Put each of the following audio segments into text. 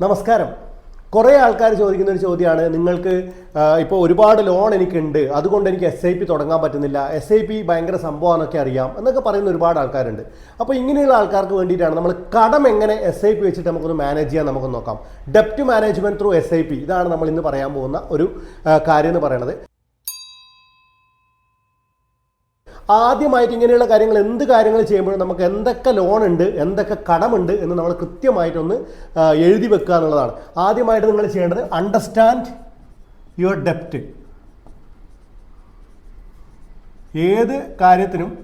നമസ്കാരം. കുറേ ആൾക്കാർ ചോദിക്കുന്ന ഒരു ചോദ്യമാണ്. നിങ്ങൾക്ക് ഇപ്പോൾ ഒരുപാട് ലോൺ എനിക്കുണ്ട്. അതുകൊണ്ട് എനിക്ക് എസ് ഐ പി തുടങ്ങാൻ പറ്റുന്നില്ല. എസ് ഐ പി ഭയങ്കര സംഭവമാണെന്നൊക്കെ അറിയാം എന്നൊക്കെ പറയുന്ന ഒരുപാട് ആൾക്കാരുണ്ട്. അപ്പോൾ ഇങ്ങനെയുള്ള ആൾക്കാർക്ക് വേണ്ടിയിട്ടാണ് നമ്മൾ കടം എങ്ങനെ എസ് ഐ പി വെച്ചിട്ട് നമുക്കൊന്ന് മാനേജ് ചെയ്യാൻ നമുക്ക് നോക്കാം. ഡെപ്റ്റ് management through S I P ഇതാണ് നമ്മൾ ഇന്ന് പറയാൻ പോകുന്ന ഒരു കാര്യം എന്ന് പറയുന്നത്. ആദ്യമായിട്ട് ഇങ്ങനെയുള്ള കാര്യങ്ങൾ എന്ത് കാര്യങ്ങൾ ചെയ്യുമ്പോഴും നമുക്ക് എന്തൊക്കെ ലോൺ ഉണ്ട് എന്തൊക്കെ കടമുണ്ട് എന്ന് നമ്മൾ കൃത്യമായിട്ടൊന്ന് എഴുതി വെക്കുക എന്നുള്ളതാണ്. ആദ്യമായിട്ട് നിങ്ങൾ ചെയ്യേണ്ടത് അണ്ടർസ്റ്റാൻഡ് യുവർ ഡെപ്റ്റ് ഏത് കാര്യത്തിനും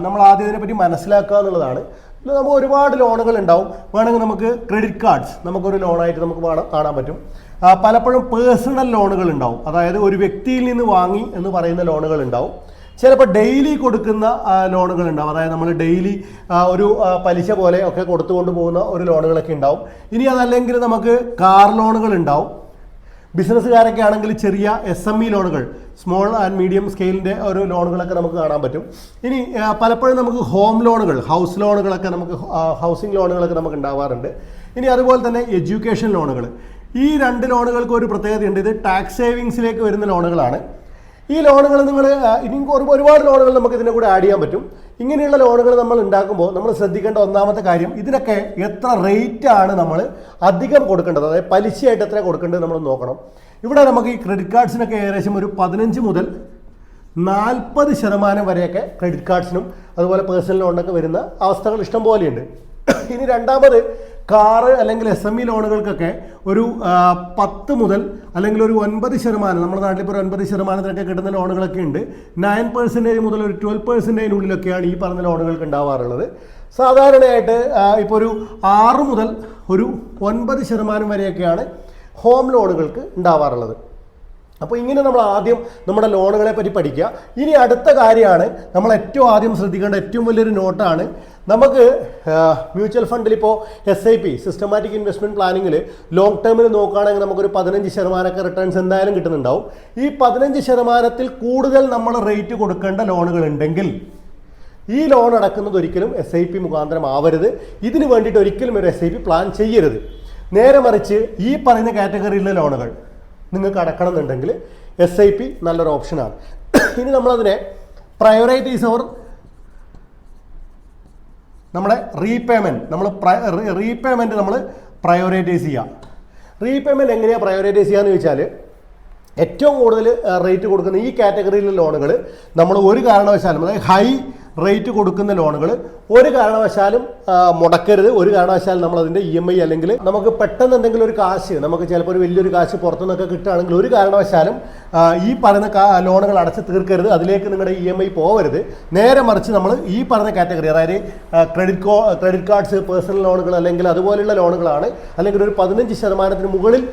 നമ്മൾ ആദ്യം ഇതിനെപ്പറ്റി മനസ്സിലാക്കുക എന്നുള്ളതാണ്. നമുക്ക് ഒരുപാട് ലോണുകൾ ഉണ്ടാവും. വേണമെങ്കിൽ നമുക്ക് ക്രെഡിറ്റ് കാർഡ്സ് നമുക്കൊരു ലോണായിട്ട് നമുക്ക് കാണാൻ പറ്റും. പലപ്പോഴും പേഴ്സണൽ ലോണുകൾ ഉണ്ടാവും. അതായത് ഒരു വ്യക്തിയിൽ നിന്ന് വാങ്ങി എന്ന് പറയുന്ന ലോണുകൾ ഉണ്ടാവും. ചിലപ്പോൾ ഡെയിലി കൊടുക്കുന്ന ലോണുകൾ ഉണ്ടാവും അതായത് നമ്മൾ ഡെയിലി ഒരു പലിശ പോലെ ഒക്കെ കൊടുത്തുകൊണ്ട് പോകുന്ന ഒരു ലോണുകളൊക്കെ ഉണ്ടാവും. ഇനി അതല്ലെങ്കിൽ നമുക്ക് കാർ ലോണുകൾ ഉണ്ടാവും ബിസിനസ്സുകാരൊക്കെ ആണെങ്കിൽ ചെറിയ എസ് എം ഇ ലോണുകൾ സ്മോൾ ആൻഡ് മീഡിയം സ്കെയിലിന്റെ ഒരു ലോണുകളൊക്കെ നമുക്ക് കാണാൻ പറ്റും. ഇനി പലപ്പോഴും നമുക്ക് ഹോം ലോണുകൾ ഹൗസ് ലോണുകളൊക്കെ നമുക്ക് ഹൗസിംഗ് ലോണുകളൊക്കെ നമുക്ക് ഉണ്ടാവാറുണ്ട്. ഇനി അതുപോലെ തന്നെ എഡ്യൂക്കേഷൻ ലോണുകൾ. ഈ രണ്ട് ലോണുകൾക്ക് ഒരു പ്രത്യേകതയുണ്ട്. ഇത് ടാക്സ് സേവിങ്സിലേക്ക് വരുന്ന ലോണുകളാണ്. ഈ ലോണുകൾ നിങ്ങൾ ഇനി ഒരുപാട് ലോണുകൾ നമുക്ക് ഇതിന്റെ കൂടെ ആഡ് ചെയ്യാൻ പറ്റും. ഇങ്ങനെയുള്ള ലോണുകൾ നമ്മൾ ഉണ്ടാക്കുമ്പോൾ നമ്മൾ ശ്രദ്ധിക്കേണ്ട ഒന്നാമത്തെ കാര്യം ഇതിനൊക്കെ എത്ര റേറ്റ് ആണ് നമ്മൾ അധികം കൊടുക്കേണ്ടത്? അതായത് പലിശയായിട്ട് എത്ര കൊടുക്കേണ്ടത് നമ്മൾ നോക്കണം. ഇവിടെ നമുക്ക് ഈ ക്രെഡിറ്റ് കാർഡ്സിനൊക്കെ ഏകദേശം ഒരു പതിനഞ്ച് മുതൽ നാൽപ്പത് ശതമാനം വരെയൊക്കെ ക്രെഡിറ്റ് കാർഡ്സിനും അതുപോലെ പേഴ്സണൽ ലോണിനൊക്കെ വരുന്ന അവസ്ഥകൾ ഇഷ്ടം പോലെയുണ്ട്. ഇനി രണ്ടാമത് കാറ് അല്ലെങ്കിൽ എസ് എം ഇ ലോണുകൾക്കൊക്കെ ഒരു പത്ത് മുതൽ അല്ലെങ്കിൽ ഒരു ഒൻപത് ശതമാനം നമ്മുടെ നാട്ടിൽ ഇപ്പോൾ ഒരു ഒൻപത് ശതമാനത്തിനൊക്കെ കിട്ടുന്ന ലോണുകളൊക്കെ ഉണ്ട്. നയൻ പെർസെന്റേജ് മുതൽ ഒരു ട്വൽവ് പെർസെന്റേജിനുള്ളിലൊക്കെയാണ് ഈ പറഞ്ഞ ലോണുകൾക്ക് ഉണ്ടാവാറുള്ളത്. സാധാരണയായിട്ട് ഇപ്പോൾ ഒരു ആറ് മുതൽ ഒരു ഒൻപത് ശതമാനം വരെയൊക്കെയാണ് ഹോം ലോണുകൾക്ക് ഉണ്ടാവാറുള്ളത്. അപ്പോൾ ഇങ്ങനെ നമ്മൾ ആദ്യം നമ്മുടെ ലോണുകളെ പറ്റി പഠിക്കുക. ഇനി അടുത്ത കാര്യമാണ് നമ്മൾ ഏറ്റവും ആദ്യം ശ്രദ്ധിക്കേണ്ട ഏറ്റവും വലിയൊരു നോട്ടാണ് നമുക്ക് മ്യൂച്വൽ ഫണ്ടിൽ ഇപ്പോൾ S I P systematic investment പ്ലാനിങ്ങിൽ long ടേമിൽ നോക്കുകയാണെങ്കിൽ നമുക്കൊരു പതിനഞ്ച് ശതമാനമൊക്കെ റിട്ടേൺസ് എന്തായാലും കിട്ടുന്നുണ്ടാവും. ഈ പതിനഞ്ച് ശതമാനത്തിൽ കൂടുതൽ നമ്മൾ റേറ്റ് കൊടുക്കേണ്ട ലോണുകൾ ഉണ്ടെങ്കിൽ ഈ ലോൺ അടക്കുന്നത് ഒരിക്കലും എസ് ഐ പി മുഖാന്തരം ആവരുത്. ഇതിന് വേണ്ടിയിട്ട് ഒരിക്കലും ഒരു എസ് ഐ പി പ്ലാൻ ചെയ്യരുത്. നേരെ മറിച്ച് ഈ പറയുന്ന കാറ്റഗറിയിലെ ലോണുകൾ നിങ്ങൾക്ക് അടക്കണം എന്നുണ്ടെങ്കിൽ എസ് ഐ പി നല്ലൊരു ഓപ്ഷനാണ് ഇനി നമ്മളതിനെ പ്രയോറൈറ്റീസ് ഓർ നമ്മുടെ റീപേയ്മെന്റ് നമ്മൾ റീപേയ്മെന്റ് നമ്മൾ പ്രയോറിറ്റൈസ് ചെയ്യുക റീപേയ്മെന്റ് എങ്ങനെയാണ് പ്രയോറിറ്റൈസ് ചെയ്യുക എന്ന് ചോദിച്ചാൽ ഏറ്റവും കൂടുതൽ റേറ്റ് കൊടുക്കുന്ന ഈ കാറ്റഗറിയിലെ ലോണുകൾ നമ്മൾ ഒരു കാരണവശാലും അതായത് ഹൈ റേറ്റ് കൊടുക്കുന്ന ലോണുകൾ ഒരു കാരണവശാലും മുടക്കരുത്. ഒരു കാരണവശാലും നമ്മൾ അതിന്റെ ഇ എം ഐ അല്ലെങ്കിൽ നമുക്ക് പെട്ടെന്ന് എന്തെങ്കിലും ഒരു കാശ് നമുക്ക് ചിലപ്പോൾ ഒരു വലിയൊരു കാശ് പുറത്തുനിന്നൊക്കെ കിട്ടുകയാണെങ്കിൽ ഒരു കാരണവശാലും ഈ പറയുന്ന ലോണുകൾ അടച്ച് തീർക്കരുത്. അതിലേക്ക് നിങ്ങളുടെ ഇ എം ഐ പോവരുത്. നേരെ മറിച്ച് നമ്മൾ ഈ പറഞ്ഞ കാറ്റഗറി അതായത് credit co credit cards personal ലോണുകൾ അല്ലെങ്കിൽ അതുപോലെയുള്ള ലോണുകളാണ് അല്ലെങ്കിൽ ഒരു പതിനഞ്ച് ശതമാനത്തിന് മുകളിൽ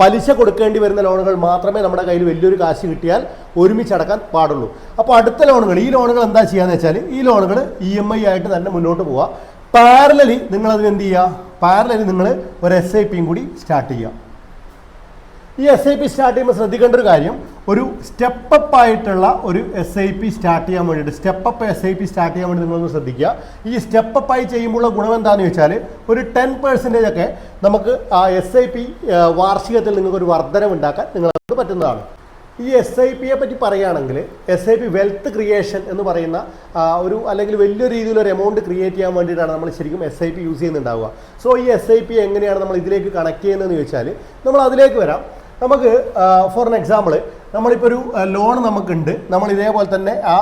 പലിശ കൊടുക്കേണ്ടി വരുന്ന ലോണുകൾ മാത്രമേ നമ്മുടെ കയ്യിൽ വലിയൊരു കാശ് കിട്ടിയാൽ ഒരുമിച്ച് അടക്കാൻ പാടുള്ളൂ. അപ്പോൾ അടുത്ത ലോണുകൾ ഈ ലോണുകൾ എന്താ ചെയ്യാന്ന് വെച്ചാൽ ഈ ലോണുകൾ ഇ എം ഐ ആയിട്ട് തന്നെ മുന്നോട്ട് പോവുക പാരലലി നിങ്ങൾ അതിന് എന്ത് ചെയ്യുക പാരലലി നിങ്ങൾ ഒരു എസ് ഐ പിയും കൂടി സ്റ്റാർട്ട് ചെയ്യുക ഈ എസ് ഐ പി സ്റ്റാർട്ട് ചെയ്യുമ്പോൾ ശ്രദ്ധിക്കേണ്ട ഒരു കാര്യം ഒരു സ്റ്റെപ്പ് അപ്പ് ആയിട്ടുള്ള ഒരു എസ് ഐ പി സ്റ്റാർട്ട് ചെയ്യാൻ വേണ്ടിയിട്ട് step up S I P start ചെയ്യാൻ വേണ്ടി നിങ്ങളൊന്ന് ശ്രദ്ധിക്കുക. ഈ സ്റ്റെപ്പ് അപ്പ് ആയി ചെയ്യുമ്പോഴുള്ള ഗുണം എന്താണെന്ന് വെച്ചാൽ ഒരു ടെൻ പെർസെന്റേജ് ഒക്കെ നമുക്ക് ആ എസ് ഐ പി വാർഷികത്തിൽ നിങ്ങൾക്ക് ഒരു വർധനം ഉണ്ടാക്കാൻ നിങ്ങൾക്ക് പറ്റുന്നതാണ്. ഈ എസ് ഐ പിയെ പറ്റി പറയുകയാണെങ്കിൽ S I P wealth creation എന്ന് പറയുന്ന ഒരു അല്ലെങ്കിൽ വലിയ രീതിയിൽ ഒരു എമൗണ്ട് ക്രിയേറ്റ് ചെയ്യാൻ വേണ്ടിയിട്ടാണ് നമ്മൾ ശരിക്കും എസ് ഐ പി യൂസ് ചെയ്യുന്നുണ്ടാവുക. സോ ഈ എസ് ഐ പി എങ്ങനെയാണ് നമ്മൾ ഇതിലേക്ക് കണക്ട് ചെയ്യുന്നതെന്ന് ചോദിച്ചാൽ നമ്മൾ അതിലേക്ക് വരാം. നമുക്ക് ഫോർ എൻ എക്സാമ്പിൾ നമ്മളിപ്പോൾ ഒരു ലോൺ നമുക്കുണ്ട്. നമ്മൾ ഇതേപോലെ തന്നെ ആ,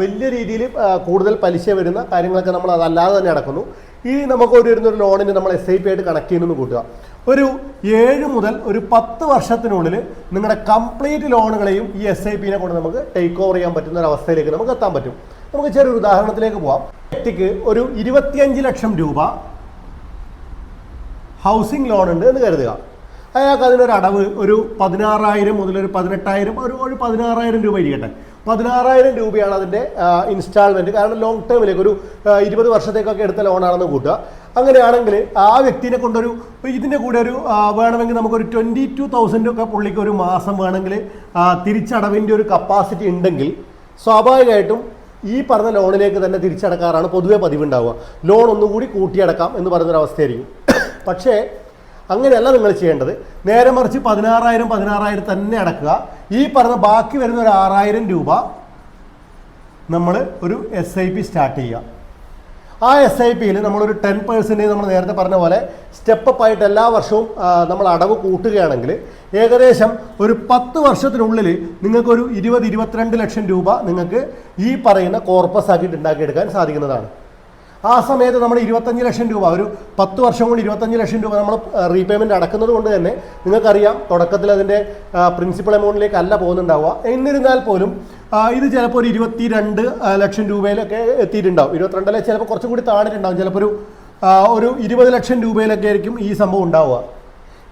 വലിയ രീതിയിൽ കൂടുതൽ പലിശ വരുന്ന കാര്യങ്ങളൊക്കെ നമ്മൾ അതല്ലാതെ തന്നെ അടക്കുന്നു. ഈ നമുക്ക് ഒരു വരുന്ന ഒരു ലോണിന് നമ്മൾ എസ് ഐ പി ആയിട്ട് കണക്ട് ചെയ്യുന്നു കൂട്ടുക. ഒരു ഏഴ് മുതൽ ഒരു പത്ത് വർഷത്തിനുള്ളിൽ നിങ്ങളുടെ കംപ്ലീറ്റ് ലോണുകളെയും ഈ എസ് ഐ പിനെ കൊണ്ട് നമുക്ക് ടേക്ക് ഓവർ ചെയ്യാൻ പറ്റുന്ന ഒരു അവസ്ഥയിലേക്ക് നമുക്ക് എത്താൻ പറ്റും. നമുക്ക് ചെറിയൊരു ഉദാഹരണത്തിലേക്ക് പോവാം. വ്യക്തിക്ക് ഒരു ഇരുപത്തിയഞ്ച് ലക്ഷം രൂപ ഹൗസിംഗ് ലോൺ ഉണ്ട് എന്ന് കരുതുക. അയാൾക്ക് അതിനൊരു അടവ് ഒരു പതിനാറായിരം മുതൽ ഒരു പതിനെട്ടായിരം ഒരു ഒരു പതിനാറായിരം രൂപ ഇരിക്കട്ടെ. പതിനാറായിരം രൂപയാണ് അതിന്റെ ഇൻസ്റ്റാൾമെന്റ് കാരണം ലോങ് ടേമിലേക്ക് ഒരു ഇരുപത് വർഷത്തേക്കൊക്കെ എടുത്ത ലോണാണെന്ന് കൂട്ടുക. അങ്ങനെയാണെങ്കിൽ ആ വ്യക്തിനെ കൊണ്ടൊരു ഇതിന്റെ കൂടെ ഒരു വേണമെങ്കിൽ നമുക്കൊരു ട്വന്റി ടു തൗസൻഡ് ഒക്കെ പുള്ളിക്ക് ഒരു മാസം വേണമെങ്കിൽ തിരിച്ചടവിന്റെ ഒരു കപ്പാസിറ്റി ഉണ്ടെങ്കിൽ സ്വാഭാവികമായിട്ടും ഈ പറഞ്ഞ ലോണിലേക്ക് തന്നെ തിരിച്ചടക്കാറാണ് പൊതുവെ പതിവുണ്ടാവുക. ലോൺ ഒന്നുകൂടി കൂട്ടിയടക്കാം എന്ന് പറയുന്നൊരവസ്ഥയായിരിക്കും. പക്ഷേ അങ്ങനെയല്ല നിങ്ങൾ ചെയ്യേണ്ടത്. നേരെ മറിച്ച് പതിനാറായിരം പതിനാറായിരം തന്നെ അടക്കുക. ഈ പറഞ്ഞ ബാക്കി വരുന്ന ഒരു ആറായിരം രൂപ നമ്മൾ ഒരു എസ് ഐ പി സ്റ്റാർട്ട് ചെയ്യുക. ആ എസ് ഐ പിയിൽ നമ്മളൊരു ടെൻ പേഴ്സന്റേജ് നമ്മൾ നേരത്തെ പറഞ്ഞ പോലെ സ്റ്റെപ്പ് ആയിട്ട് എല്ലാ വർഷവും നമ്മൾ അടവ് കൂട്ടുകയാണെങ്കിൽ ഏകദേശം ഒരു പത്ത് വർഷത്തിനുള്ളിൽ നിങ്ങൾക്കൊരു ഇരുപത് ഇരുപത്തിരണ്ട് ലക്ഷം രൂപ നിങ്ങൾക്ക് ഈ പറയുന്ന കോർപ്പസ് ആക്കിയിട്ട് ഉണ്ടാക്കിയെടുക്കാൻ സാധിക്കുന്നതാണ്. ആ സമയത്ത് നമ്മൾ ഇരുപത്തഞ്ച് ലക്ഷം രൂപ ഒരു പത്ത് വർഷം കൊണ്ട് ഇരുപത്തഞ്ച് ലക്ഷം രൂപ നമ്മൾ റീപേയ്മെന്റ് അടക്കുന്നത് കൊണ്ട് തന്നെ നിങ്ങൾക്കറിയാം തുടക്കത്തിൽ അതിന്റെ പ്രിൻസിപ്പൽ എമൗണ്ടിലേക്ക് അല്ല പോകുന്നുണ്ടാവുക. എന്നിരുന്നാൽ പോലും ഇത് ചിലപ്പോൾ ഒരു ഇരുപത്തി രണ്ട് ലക്ഷം രൂപയിലൊക്കെ എത്തിയിട്ടുണ്ടാവും. ഇരുപത്തിരണ്ടിലെ ചിലപ്പോൾ കുറച്ചും കൂടി താണിട്ടുണ്ടാവും ചിലപ്പോൾ ഒരു ഒരു ഇരുപത് ലക്ഷം രൂപയിലൊക്കെ ആയിരിക്കും ഈ സംഭവം ഉണ്ടാവുക.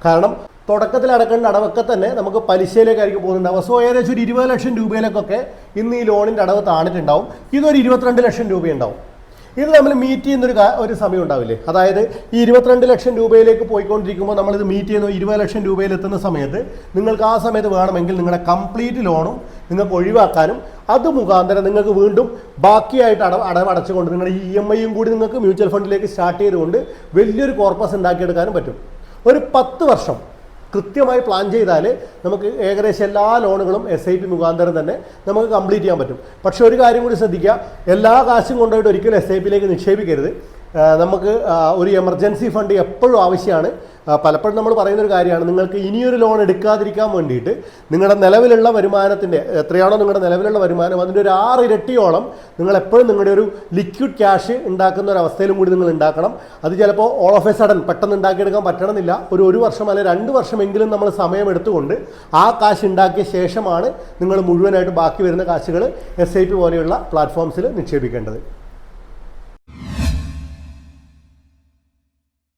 കാരണം തുടക്കത്തിൽ അടക്കേണ്ട അടവൊക്കെ തന്നെ നമുക്ക് പലിശയിലേക്കായിരിക്കും പോകുന്നുണ്ടാവുക. സോ ഏകദേശം ഒരു ഇരുപത് ലക്ഷം രൂപയിലേക്കൊക്കെ ഇന്ന് ഈ ലോണിന്റെ അടവ് താണിട്ടുണ്ടാവും ഇതൊരു ഇരുപത്തിരണ്ട് ലക്ഷം രൂപയുണ്ടാവും. ഇത് നമ്മൾ മീറ്റ് ചെയ്യുന്നൊരു ഒരു ഒരു സമയം ഉണ്ടാവില്ലേ? അതായത് ഈ ഇരുപത്തിരണ്ട് ലക്ഷം രൂപയിലേക്ക് പോയിക്കൊണ്ടിരിക്കുമ്പോൾ നമ്മളിത് മീറ്റ് ചെയ്യുന്ന ഇരുപത് ലക്ഷം രൂപയിൽ എത്തുന്ന സമയത്ത് നിങ്ങൾക്ക് ആ സമയത്ത് വേണമെങ്കിൽ നിങ്ങളുടെ കംപ്ലീറ്റ് ലോണും നിങ്ങൾക്ക് ഒഴിവാക്കാനും അത് മുഖാന്തരം നിങ്ങൾക്ക് വീണ്ടും ബാക്കിയായിട്ട് അടവ് അടവടച്ചുകൊണ്ട് നിങ്ങളുടെ ഇ എം ഐയും കൂടി നിങ്ങൾക്ക് മ്യൂച്വൽ ഫണ്ടിലേക്ക് സ്റ്റാർട്ട് ചെയ്തുകൊണ്ട് വലിയൊരു കോർപ്പസ് ഉണ്ടാക്കിയെടുക്കാനും പറ്റും. ഒരു പത്ത് വർഷം കൃത്യമായി പ്ലാൻ ചെയ്താൽ നമുക്ക് ഏകദേശം എല്ലാ ലോണുകളും എസ് ഐ പി മുഖാന്തരം തന്നെ നമുക്ക് കംപ്ലീറ്റ് ചെയ്യാൻ പറ്റും. പക്ഷേ ഒരു കാര്യം കൂടി ശ്രദ്ധിക്കുക. എല്ലാ കാശും കൊണ്ടുപോയിട്ട് ഒരിക്കലും എസ് ഐ പിയിലേക്ക് നിക്ഷേപിക്കരുത്. നമുക്ക് ഒരു എമർജൻസി ഫണ്ട് എപ്പോഴും ആവശ്യമാണ്. പലപ്പോഴും നമ്മൾ പറയുന്ന ഒരു കാര്യമാണ് നിങ്ങൾക്ക് ഇനിയൊരു ലോൺ എടുക്കാതിരിക്കാൻ വേണ്ടിയിട്ട് നിങ്ങളുടെ നിലവിലുള്ള വരുമാനത്തിന്റെ എത്രയാണോ നിങ്ങളുടെ നിലവിലുള്ള വരുമാനം അതിന്റെ ഒരു ആറ് ഇരട്ടിയോളം നിങ്ങൾ എപ്പോഴും നിങ്ങളുടെ ഒരു ലിക്വിഡ് ക്യാഷ് ഉണ്ടാക്കുന്ന ഒരു അവസ്ഥയിലും കൂടി നിങ്ങൾ ഉണ്ടാക്കണം. അത് ചിലപ്പോൾ ഓൾ ഓഫ് എ സഡൻ പെട്ടെന്ന് ഉണ്ടാക്കിയെടുക്കാൻ പറ്റണമെന്നില്ല. ഒരു ഒരു വർഷം അല്ലെങ്കിൽ രണ്ട് വർഷമെങ്കിലും നമ്മൾ സമയം എടുത്തുകൊണ്ട് ആ കാശ് ഉണ്ടാക്കിയ ശേഷമാണ് നിങ്ങൾ മുഴുവനായിട്ട് ബാക്കി വരുന്ന കാശുകൾ എസ് ഐ പി പോലെയുള്ള പ്ലാറ്റ്ഫോംസിൽ നിക്ഷേപിക്കേണ്ടത്.